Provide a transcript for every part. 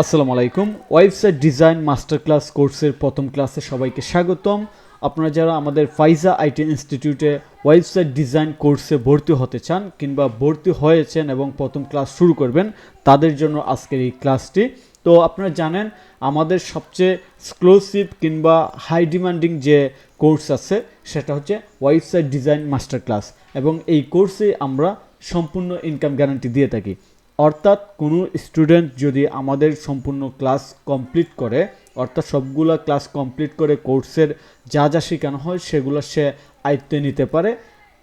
আসসালামু আলাইকুম। Website design master class কোর্সের প্রথম ক্লাসে সবাইকে স্বাগতম। আপনারা যারা আমাদের ফাইজা আইটি ইনস্টিটিউটে ওয়েবসাইট ডিজাইন কোর্সে ভর্তি হতে চান কিংবা ভর্তি হয়েছেন এবং প্রথম ক্লাস শুরু করবেন, তাদের জন্য আজকের এই ক্লাসটি। তো আপনারা জানেন, আমাদের সবচেয়ে এক্সক্লুসিভ কিংবা হাই ডিমান্ডিং যে কোর্স আছে, সেটা হচ্ছে ওয়েবসাইট ডিজাইন মাস্টার ক্লাস এবং এই কোর্সে আমরা সম্পূর্ণ ইনকাম গ্যারান্টি দিয়ে থাকি। অর্থাৎ কোনো স্টুডেন্ট যদি আমাদের সম্পূর্ণ ক্লাস কমপ্লিট করে, অর্থাৎ সবগুলো ক্লাস কমপ্লিট করে কোর্সের যা যা শেখানো হয় সেগুলো সে আয়ত্তে নিতে পারে,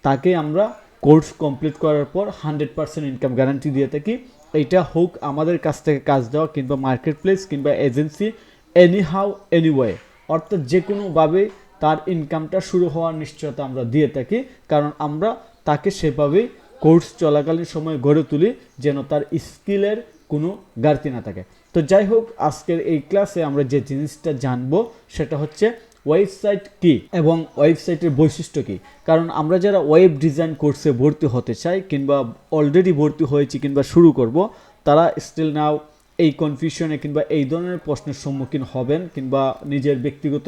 তাকে আমরা কোর্স কমপ্লিট করার পর হান্ড্রেড পার্সেন্ট ইনকাম গ্যারান্টি দিয়ে থাকি। এইটা হোক আমাদের কাছ থেকে কাজ দেওয়া কিংবা মার্কেট প্লেস কিংবা এজেন্সি এনি হাউ এনিওয়ে অর্থাৎ যে কোনোভাবে তার ইনকামটা শুরু হওয়ার নিশ্চয়তা আমরা দিয়ে থাকি, কারণ আমরা তাকে সেভাবেই কোর্স চলাকালীন সময় গড়ে তুলি যেন তার স্কিলের কোনো ঘাটতি না থাকে। তো যাই হোক, আজকের এই ক্লাসে আমরা যে জিনিসটা জানব সেটা হচ্ছে ওয়েবসাইট কি এবং ওয়েবসাইটের বৈশিষ্ট্য কি। কারণ আমরা যারা ওয়েব ডিজাইন কোর্সে ভর্তি হতে চাই কিংবা অলরেডি ভর্তি হয়েছি কিংবা শুরু করব, তারা স্টিল নাও এই কনফিউশনে কিংবা এই ধরনের প্রশ্নের সম্মুখীন হবেন কিংবা নিজের ব্যক্তিগত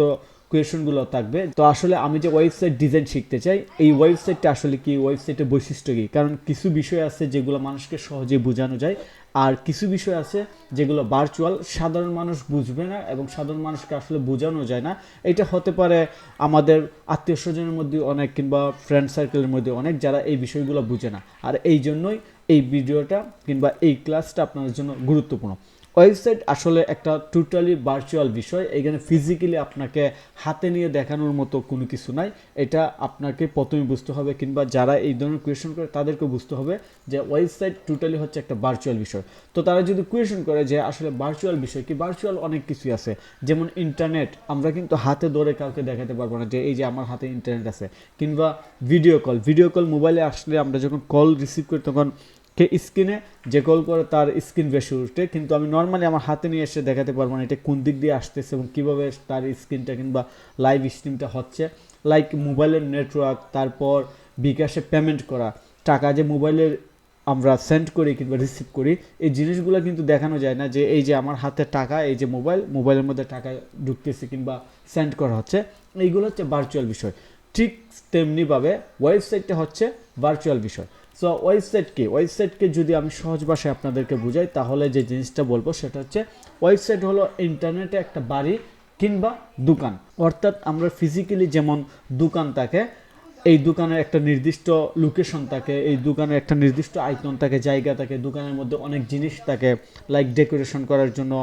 কোয়েশনগুলো থাকবে। তো আসলে আমি যে ওয়েবসাইট ডিজাইন শিখতে চাই, এই ওয়েবসাইটটা আসলে কি ওয়েবসাইটের বৈশিষ্ট্য কি? কারণ কিছু বিষয় আছে যেগুলো মানুষকে সহজে বোঝানো যায়, আর কিছু বিষয় আছে যেগুলো ভার্চুয়াল সাধারণ মানুষ বুঝবে না এবং সাধারণ মানুষকে আসলে বোঝানো যায় না। এটা হতে পারে আমাদের আত্মীয় স্বজনের মধ্যে অনেক কিংবা ফ্রেন্ড সার্কেলের মধ্যে অনেক যারা এই বিষয়গুলো বুঝে না। আর এই জন্যই এই ভিডিওটা কিংবা এই ক্লাসটা আপনাদের জন্য গুরুত্বপূর্ণ। ওয়েবসাইট আসলে একটা টোটালি ভার্চুয়াল বিষয়। এখানে ফিজিক্যালি আপনাকে হাতে নিয়ে দেখানোর মতো কোনো কিছু নাই। এটা আপনাকে প্রথমে বুঝতে হবে কিংবা যারা এই ধরনের কোয়েশন করে তাদেরকে বুঝতে হবে যে ওয়েবসাইট টোটালি হচ্ছে একটা ভার্চুয়াল বিষয়। তো তারা যদি কোয়েশন করে যে আসলে ভার্চুয়াল বিষয় কি? ভার্চুয়াল অনেক কিছুই আছে। যেমন ইন্টারনেট আমরা কিন্তু হাতে ধরে কাউকে দেখাতে পারব না যে এই যে আমার হাতে ইন্টারনেট আছে। কিংবা ভিডিও কল ভিডিও কল মোবাইলে আসলে আমরা যখন কল রিসিভ করি তখন কে স্ক্রিনে যে কল করে তার স্ক্রিন বেশি উঠে কিন্তু আমি নর্মালি আমার হাতে নিয়ে এসে দেখাতে পারব না এটা কোন দিক দিয়ে আসতেছে এবং কীভাবে তার স্ক্রিনটা কিংবা লাইভ স্ট্রিমটা হচ্ছে। লাইক মোবাইলের নেটওয়ার্ক তারপর বিকাশে পেমেন্ট করা, টাকা যে মোবাইলের আমরা সেন্ড করি কিংবা রিসিভ করি, এই জিনিসগুলো কিন্তু দেখানো যায় না যে এই যে আমার হাতে টাকা, এই যে মোবাইল, মোবাইলের মধ্যে টাকা ঢুকতেছে কিংবা সেন্ড করা হচ্ছে, এইগুলো হচ্ছে ভার্চুয়াল বিষয়। ঠিক তেমনিভাবে ওয়েবসাইটটা হচ্ছে ভার্চুয়াল বিষয়। সো ওয়েবসাইট কি ওয়েবসাইটকে যদি আমি সহজ ভাষায় আপনাদেরকে বুঝাই, তাহলে যে জিনিসটা বলব সেটা হচ্ছে ওয়েবসাইট হলো ইন্টারনেটে একটা বাড়ি কিংবা দোকান? অর্থাৎ আমরা ফিজিক্যালি যেমন দোকান থাকে, এই দোকানের একটা নির্দিষ্ট লোকেশন থাকে, এই দোকানের একটা নির্দিষ্ট আইকন থাকে, জায়গা থাকে, দোকানের মধ্যে অনেক জিনিস থাকে লাইক ডেকোরেশন করার জন্য,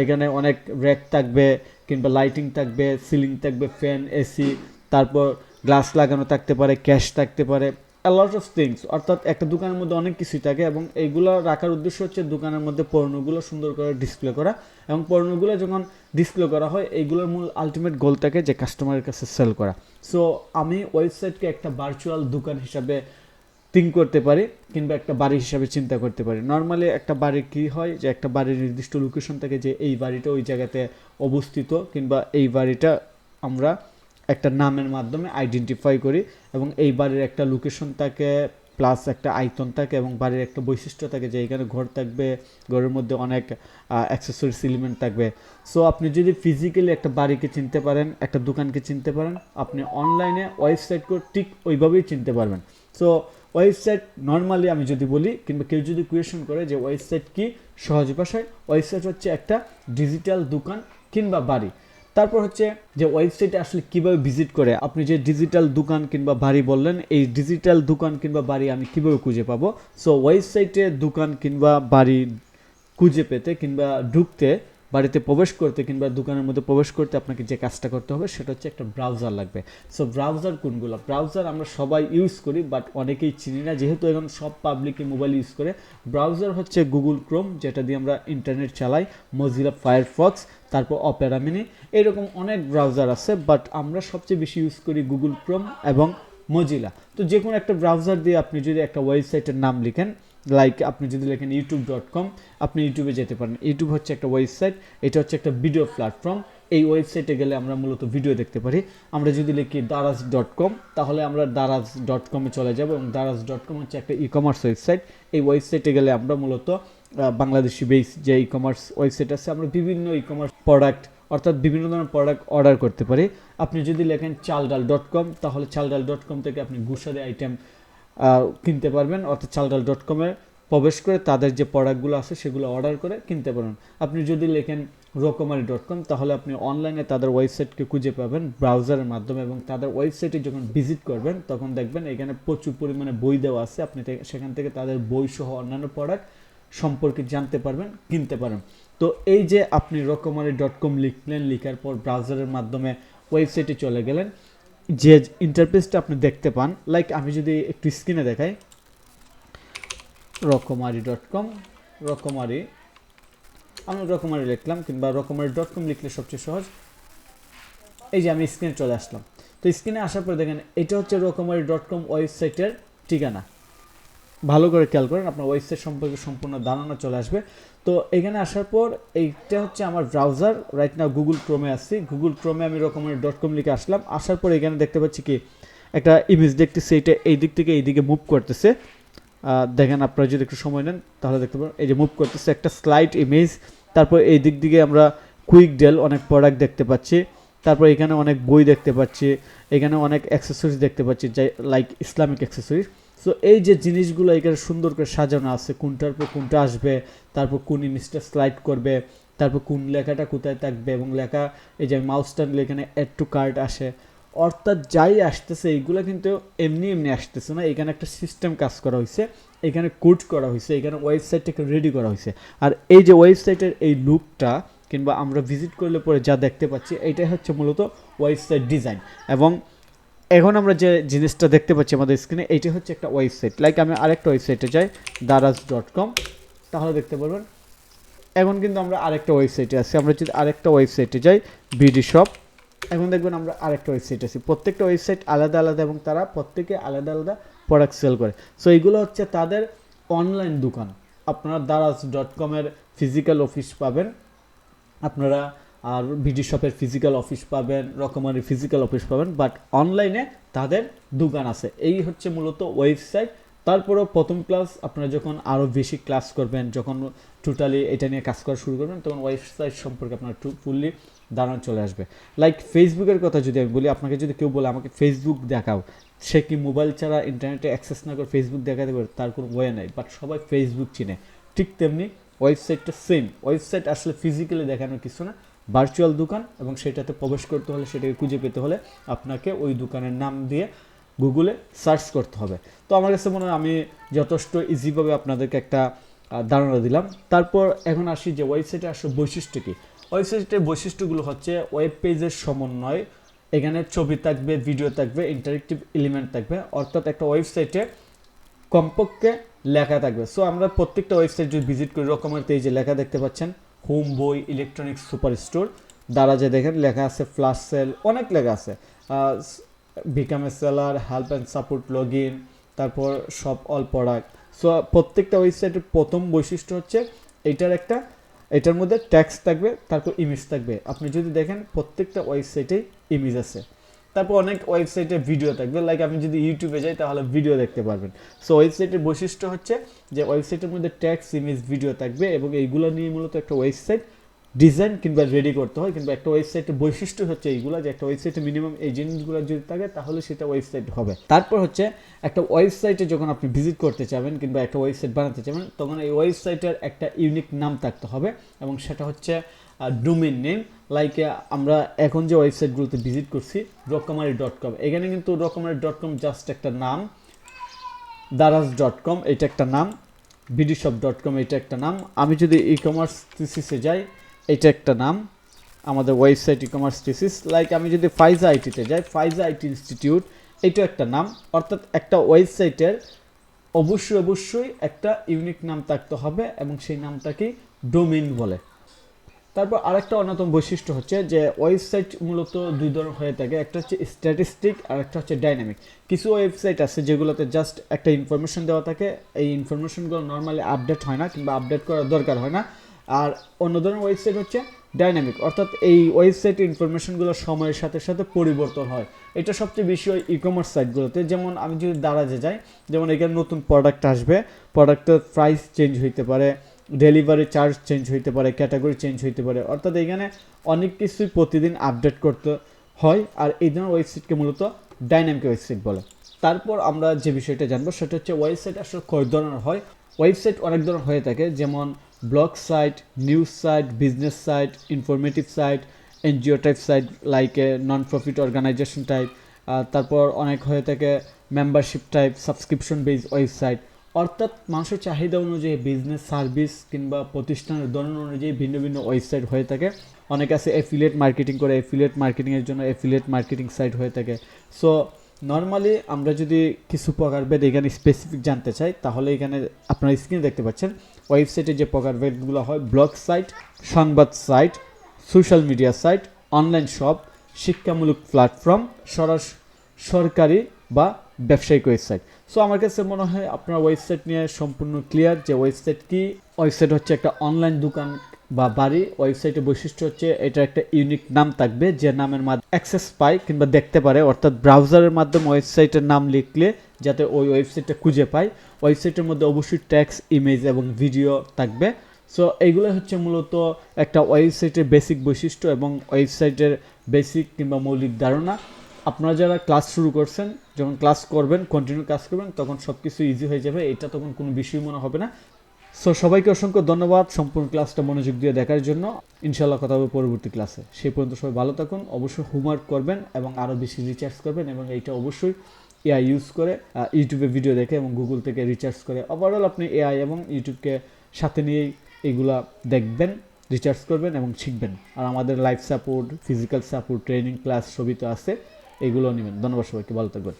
এখানে অনেক র্যাক থাকবে কিংবা লাইটিং থাকবে সিলিং থাকবে ফ্যান এসি তারপর গ্লাস লাগানো থাকতে পারে ক্যাশ থাকতে পারে। Lot অফ থিংস অর্থাৎ একটা দোকানের মধ্যে অনেক কিছুই থাকে এবং এইগুলো রাখার উদ্দেশ্য হচ্ছে দোকানের মধ্যে পণ্যগুলো সুন্দর করে ডিসপ্লে করা এবং পণ্যগুলো যখন ডিসপ্লে করা হয়, এইগুলোর মূল আলটিমেট গোল থাকে যে কাস্টমারের কাছে সেল করা। সো আমি ওয়েবসাইটকে একটা ভার্চুয়াল দোকান হিসাবে থিঙ্ক করতে পারি কিংবা একটা বাড়ি হিসাবে চিন্তা করতে পারি। নর্মালি একটা বাড়ি কী হয় যে একটা বাড়ির নির্দিষ্ট লোকেশন থাকে যে এই বাড়িটা ওই জায়গাতে অবস্থিত কিংবা এই বাড়িটা আমরা একটা নামের মাধ্যমে আইডেন্টিফাই করি এবং এই বাড়ির একটা লোকেশন থাকে প্লাস একটা আইকন থাকে এবং বাড়ির একটা বৈশিষ্ট্য থাকে যে এখানে ঘর থাকবে, ঘরের মধ্যে অনেক অ্যাক্সেসরিজ এলিমেন্ট থাকবে। সো আপনি যদি ফিজিক্যালি একটা বাড়িকে চিনতে পারেন, একটা দোকানকে চিনতে পারেন, আপনি অনলাইনে ওয়েবসাইট করে ঠিক ওইভাবেই চিনতে পারবেন। সো ওয়েবসাইট নর্মালি আমি যদি বলি, কিংবা কেউ যদি কোয়েশন করে যে ওয়েবসাইট কি, সহজ ভাষায় ওয়েবসাইট হচ্ছে একটা ডিজিটাল দোকান কিংবা বাড়ি। তারপর হচ্ছে যে ওয়েবসাইটে আসলে কীভাবে ভিজিট করে, আপনি যে ডিজিটাল দোকান কিংবা বাড়ি বললেন, এই ডিজিটাল দোকান কিংবা বাড়ি আমি কীভাবে খুঁজে পাবো? সো ওয়েবসাইটে দোকান কিংবা বাড়ি খুঁজে পেতে কিংবা ঢুকতে বাড়িতে প্রবেশ করতে কিংবা দোকানের মধ্যে প্রবেশ করতে আপনাকে যে কাজটা করতে হবে, সেটা হচ্ছে একটা ব্রাউজার লাগবে। সো ব্রাউজার কোনগুলো? ব্রাউজার আমরা সবাই ইউজ করি বাট অনেকেই চিনি না, যেহেতু এখন সব পাবলিকই মোবাইল ইউজ করে। ব্রাউজার হচ্ছে গুগল ক্রোম যেটা দিয়ে আমরা ইন্টারনেট চালাই মজিলা ফায়ারফক্স তারপর অপেরা মিনি এরকম অনেক ব্রাউজার আছে বাট আমরা সবচেয়ে বেশি ইউজ করি গুগল ক্রোম এবং মজিলা তো যে কোনো একটা ব্রাউজার দিয়ে আপনি যদি একটা ওয়েবসাইটের নাম লিখেন লাইক আপনি যদি লেখেন ইউটিউব ডট কম আপনি ইউটিউবে যেতে পারেন। ইউটিউব হচ্ছে একটা ওয়েবসাইট এটা হচ্ছে একটা ভিডিও প্ল্যাটফর্ম এই ওয়েবসাইটে গেলে আমরা মূলত ভিডিও দেখতে পারি। আমরা যদি লিখি দারাজ ডট কম তাহলে আমরা দারাজ ডট কমে চলে যাব এবং দারাজ ডট কম হচ্ছে একটা ই কমার্স ওয়েবসাইট এই ওয়েবসাইটে গেলে আমরা মূলত বাংলাদেশি বেস যে ই কমার্স ওয়েবসাইট আছে, আমরা বিভিন্ন ই কমার্স প্রোডাক্ট অর্থাৎ বিভিন্ন ধরনের প্রোডাক্ট অর্ডার করতে পারি। আপনি যদি লেখেন চালডাল ডট কম তাহলে চালডাল ডট কম থেকে আপনি গুসারি আইটেম কিনতে পারবেন, অর্থাৎ চালডাল ডট কমে প্রবেশ করে তাদের যে প্রোডাক্টগুলো আছে সেগুলো অর্ডার করে কিনতে পারেন আপনি যদি লেখেন রকমারি ডট কম তাহলে আপনি অনলাইনে তাদের ওয়েবসাইটকে খুঁজে পাবেন ব্রাউজারের মাধ্যমে, এবং তাদের ওয়েবসাইটে যখন ভিজিট করবেন, তখন দেখবেন এখানে প্রচুর পরিমাণে বই দেওয়া আছে। আপনি সেখান থেকে তাদের বই সহ অন্যান্য প্রোডাক্ট সম্পর্কে জানতে পারবেন, কিনতে পারেন তো এই যে আপনি রকমারি ডট কম লিখলেন, লিখার পর ব্রাউজারের মাধ্যমে ওয়েবসাইটে চলে গেলেন যে ইন্টারফেসটা আপনি দেখতে পান লাইক আমি যদি একটু স্ক্রিনে দেখাই, রকমারি ডট কম রকমারি, আমি রকমারি লিখলাম কিংবা রকমারি ডট কম লিখলে সবচেয়ে সহজ। এই যে আমি স্ক্রিনে চলে আসলাম। তো স্ক্রিনে আসার পর দেখেন, এটা হচ্ছে রকমারি ডট কম ওয়েবসাইটের ঠিকানা। ভালো করে খেয়াল করেন, আপনার ওয়েবসাইট সম্পর্কে সম্পূর্ণ ধারণা চলে আসবে। তো এখানে আসার পর এইটা হচ্ছে আমার ব্রাউজার রাইট নাও গুগল ক্রোমে আসছি গুগল ক্রোমে আমি রকমের ডট কম লিখে আসলাম। আসার পর এখানে দেখতে পাচ্ছি কি, একটা ইমেজ দেখতেছি এটা এই দিক থেকে এই দিকে মুভ করতেছে দেখেন আপনারা যদি একটু সময় নেন, তাহলে দেখতে পারেন, এই যে মুভ করতেছে, একটা স্লাইড ইমেজ তারপর এই দিক দিকে আমরা কুইক ডেল অনেক প্রোডাক্ট দেখতে পাচ্ছি। তারপর এখানে অনেক বই দেখতে পাচ্ছি। এখানে অনেক অ্যাক্সেসরিজ দেখতে পাচ্ছি, যাই লাইক ইসলামিক অ্যাক্সেসরিজ সো এই যে জিনিসগুলো এখানে সুন্দর করে সাজানো আছে, কোনটার পর কোনটা আসবে, তারপর কোন ইমেজটা স্লাইড করবে, তারপর কোন লেখাটা কোথায় থাকবে এবং লেখা, এই যে মাউস টানলে এখানে অ্যাড টু কার্ড আসে। অর্থাৎ যাই আসতেছে, এইগুলো কিন্তু এমনি এমনি আসতেছে না। এখানে একটা সিস্টেম কাজ করা হয়েছে এখানে কোড করা হয়েছে এখানে ওয়েবসাইটটাকে রেডি করা হয়েছে আর এই যে ওয়েবসাইটের এই লুকটা কিংবা আমরা ভিজিট করলে পরে যা দেখতে পাচ্ছি, এটাই হচ্ছে মূলত ওয়েবসাইট ডিজাইন এবং এখন আমরা যে জিনিসটা দেখতে পাচ্ছি আমাদের স্ক্রিনে এইটা হচ্ছে একটা ওয়েবসাইট লাইক আমি আরেকটা ওয়েবসাইটে যাই দারাজ ডট কম তাহলে দেখতে পারবেন। এখন কিন্তু আমরা আরেকটা ওয়েবসাইটে আছি। আমরা যদি আরেকটা ওয়েবসাইটে যাই বিডি শপ এখন দেখবেন আমরা আরেকটা ওয়েবসাইট আছি। প্রত্যেকটা ওয়েবসাইট আলাদা আলাদা এবং তারা প্রত্যেকে আলাদা আলাদা প্রোডাক্ট সেল করে। সো এইগুলো হচ্ছে তাদের অনলাইন দোকান। আপনারা দারাজ ডট কমের ফিজিক্যাল অফিস পাবেন। আপনারা আর বিডি শপের ফিজিক্যাল অফিস পাবেন, রকমারি ফিজিক্যাল অফিস পাবেন বাট অনলাইনে তাদের দোকান আছে। এই হচ্ছে মূলত ওয়েবসাইট তারপরেও প্রথম ক্লাস আপনারা যখন আরও বেশি ক্লাস করবেন, যখন টোটালি এটা নিয়ে কাজ করা শুরু করবেন, তখন ওয়েবসাইট সম্পর্কে আপনার ফুললি ধারণা চলে আসবে। লাইক ফেসবুকের কথা যদি আমি বলি, আপনাকে যদি কেউ বলে, আমাকে ফেসবুক দেখাও, সে কি মোবাইল ছাড়া ইন্টারনেটে অ্যাক্সেস না করে ফেসবুক দেখাতে পারে? তার কোনো ওয়ে নাই বাট সবাই ফেসবুক চিনে। ঠিক তেমনি ওয়েবসাইটটা সেম ওয়েবসাইট আসলে ফিজিক্যালি দেখানোর কিছু না। ভার্চুয়াল দোকান এবং সেটাতে প্রবেশ করতে হলে, সেটাকে খুঁজে পেতে হলে আপনাকে ওই দোকানের নাম দিয়ে গুগলে সার্চ করতে হবে। তো আমার কাছে মনে হয় আমি যথেষ্ট ইজিভাবে আপনাদেরকে একটা ধারণা দিলাম। তারপর এখন আসি যে ওয়েবসাইটে আসলে বৈশিষ্ট্য কী? ওয়েবসাইটের বৈশিষ্ট্যগুলো হচ্ছে ওয়েব পেজের সমন্বয়। এখানে ছবি থাকবে ভিডিও থাকবে ইন্টারেক্টিভ এলিমেন্ট থাকবে। অর্থাৎ একটা ওয়েবসাইটে কমপক্ষে লেখা থাকবে। সো আমরা প্রত্যেকটা ওয়েবসাইট যদি ভিজিট করি, রকমের যে লেখা দেখতে পাচ্ছেন। হোম বই ইলেকট্রনিক্স সুপার স্টোর দ্বারা যে দেখেন লেখা আছে ফ্লাশ সেল অনেক লেখা আছে। Become a seller help and support log in তারপর সব অল প্রোডাক্ট সো প্রত্যেকটা ওয়েবসাইটের প্রথম বৈশিষ্ট্য হচ্ছে এটার একটা, এটার মধ্যে ট্যাক্স থাকবে, তারপর ইমেজ থাকবে। আপনি যদি দেখেন প্রত্যেকটা ওয়েবসাইটেই ইমেজ আছে। তারপর অনেক ওয়েবসাইটে ভিডিও থাকবে। লাইক আপনি যদি ইউটিউবে যাই, তাহলে ভিডিও দেখতে পারবেন। সো ওয়েবসাইটের বৈশিষ্ট্য হচ্ছে যে ওয়েবসাইটের মধ্যে ট্যাক্স ইমেজ ভিডিও থাকবে এবং এইগুলো নিয়ে মূলত একটা ওয়েবসাইট ডিজাইন কিংবা রেডি করতে হয়। কিংবা একটা ওয়েবসাইটের বৈশিষ্ট্য হচ্ছে এইগুলো যে, একটা ওয়েবসাইটে মিনিমাম এই জিনিসগুলো যদি থাকে, তাহলে সেটা ওয়েবসাইট হবে। তারপর হচ্ছে, একটা ওয়েবসাইটে যখন আপনি ভিজিট করতে চাবেন কিংবা একটা ওয়েবসাইট বানাতে চাবেন তখন এই ওয়েবসাইটের একটা ইউনিক নাম থাকতে হবে এবং সেটা হচ্ছে ডোমেন নেম লাইক আমরা এখন যে ওয়েবসাইটগুলোতে ভিজিট করছি রকমারি ডট কম এখানে কিন্তু রকমারি ডট কম জাস্ট একটা নাম দারাজ ডট কম এটা একটা নাম বিডিশপ ডট কম এটা একটা নাম। আমি যদি ই কমার্স থিসিসে যাই, এটা একটা নাম, আমাদের website e commerce thesis like আমি যদি ফাইজা আইটিতে যাই ফাইজা আইটি ইনস্টিটিউট এটা একটা নাম। অর্থাৎ একটা ওয়েবসাইটের অবশ্যই অবশ্যই একটা ইউনিক নাম থাকতে হবে এবং সেই নামটাকেই ডোমেইন বলে। তারপর আরেকটা অন্যতম বৈশিষ্ট্য হচ্ছে যে ওয়েবসাইট মূলত দুই ধরনের হয়ে থাকে, একটা হচ্ছে স্ট্যাটিস্টিক আর একটা হচ্ছে ডাইনামিক কিছু ওয়েবসাইট আছে যেগুলোতে জাস্ট একটা ইনফরমেশন দেওয়া থাকে, এই ইনফরমেশনগুলো নর্মালি আপডেট হয় না কিংবা আপডেট করার দরকার হয় না। আর অন্য ধরনের ওয়েবসাইট হচ্ছে ডাইনামিক অর্থাৎ এই ওয়েবসাইট ইনফরমেশনগুলো সময়ের সাথে সাথে পরিবর্তন হয়। এটা সবচেয়ে বেশি ওই ই কমার্স সাইটগুলোতে যেমন আমি যদি দারাজে যাই, যেমন এখানে নতুন প্রোডাক্ট আসবে প্রোডাক্টের প্রাইস চেঞ্জ হইতে পারে ডেলিভারি চার্জ চেঞ্জ হইতে পারে ক্যাটাগরি চেঞ্জ হইতে পারে। অর্থাৎ এখানে অনেক কিছুই প্রতিদিন আপডেট করতে হয় আর এই ধরনের ওয়েবসাইটকে মূলত ডাইনামিক ওয়েবসাইট বলে। তারপর আমরা যে বিষয়টা জানব সেটা হচ্ছে ওয়েবসাইট আসলে কয় ধরনের হয়? ওয়েবসাইট অনেক ধরনের হয়ে থাকে, যেমন blog site news site business site informative site NGO type site like a non profit organization type তারপর অনেক হয়ে থাকে membership type subscription base website অর্থাৎ মানুষের চাহিদা অনুযায়ী বিজনেস সার্ভিস কিংবা প্রতিষ্ঠানের ধরন অনুযায়ী ভিন্ন ভিন্ন ওয়েবসাইট হয়ে থাকে। অনেকে আছে এফিলিয়েট মার্কেটিং করে এফিলিয়েট মার্কেটিংয়ের জন্য এফিলিয়েট মার্কেটিং সাইট হয়ে থাকে। সো নর্মালি আমরা যদি কিছু প্রকারভেদ এখানে স্পেসিফিক জানতে চাই, তাহলে এখানে আপনারা স্ক্রিনে দেখতে পাচ্ছেন ওয়েবসাইটে যে প্রকারভেদগুলো হয় ব্লগ সাইট সংবাদ site social media site online shop শিক্ষামূলক প্ল্যাটফর্ম সরকারি বা ব্যবসায়িক ওয়েবসাইট। সো আমার কাছে মনে হয় আপনার ওয়েবসাইট নিয়ে সম্পূর্ণ ক্লিয়ার যে ওয়েবসাইট কি ওয়েবসাইট হচ্ছে একটা অনলাইন দোকান বা বাড়ি ওয়েবসাইটের বৈশিষ্ট্য হচ্ছে এটা একটা ইউনিক নাম থাকবে, যে নামের মাধ্যমে অ্যাক্সেস পায় কিংবা দেখতে পারে, অর্থাৎ ব্রাউজারের মাধ্যমে ওয়েবসাইটের নাম লিখলে যাতে ওই ওয়েবসাইটটা খুঁজে পায়। ওয়েবসাইটের মধ্যে অবশ্যই ট্যাক্স ইমেজ এবং ভিডিও থাকবে। সো এইগুলো হচ্ছে মূলত একটা ওয়েবসাইটের বেসিক বৈশিষ্ট্য এবং ওয়েবসাইটের বেসিক কিংবা মৌলিক ধারণা। আপনারা যারা ক্লাস শুরু করছেন যখন ক্লাস করবেন কন্টিনিউ কাজ করবেন, তখন সব কিছু ইজি হয়ে যাবে। এটা তখন কোনো বিষয় মনে হবে না। সো সবাইকে অসংখ্য ধন্যবাদ সম্পূর্ণ ক্লাসটা মনোযোগ দিয়ে দেখার জন্য। ইনশাল্লাহ কথা হবে পরবর্তী ক্লাসে সেই পর্যন্ত সবাই ভালো থাকুন, অবশ্যই হোমওয়ার্ক করবেন এবং আরও বেশি রিচার্জ করবেন এবং এইটা অবশ্যই এআই ইউজ করে ইউটিউবে ভিডিও দেখে এবং গুগল থেকে রিচার্জ করে। ওভারঅল আপনি এআই এবং ইউটিউবকে সাথে নিয়েই এগুলা দেখবেন রিচার্জ করবেন এবং শিখবেন। আর আমাদের life support physical support training class সবই তো আছে। এগুলো নেবেন। ধন্যবাদ সবাইকে ভালো থাকবেন।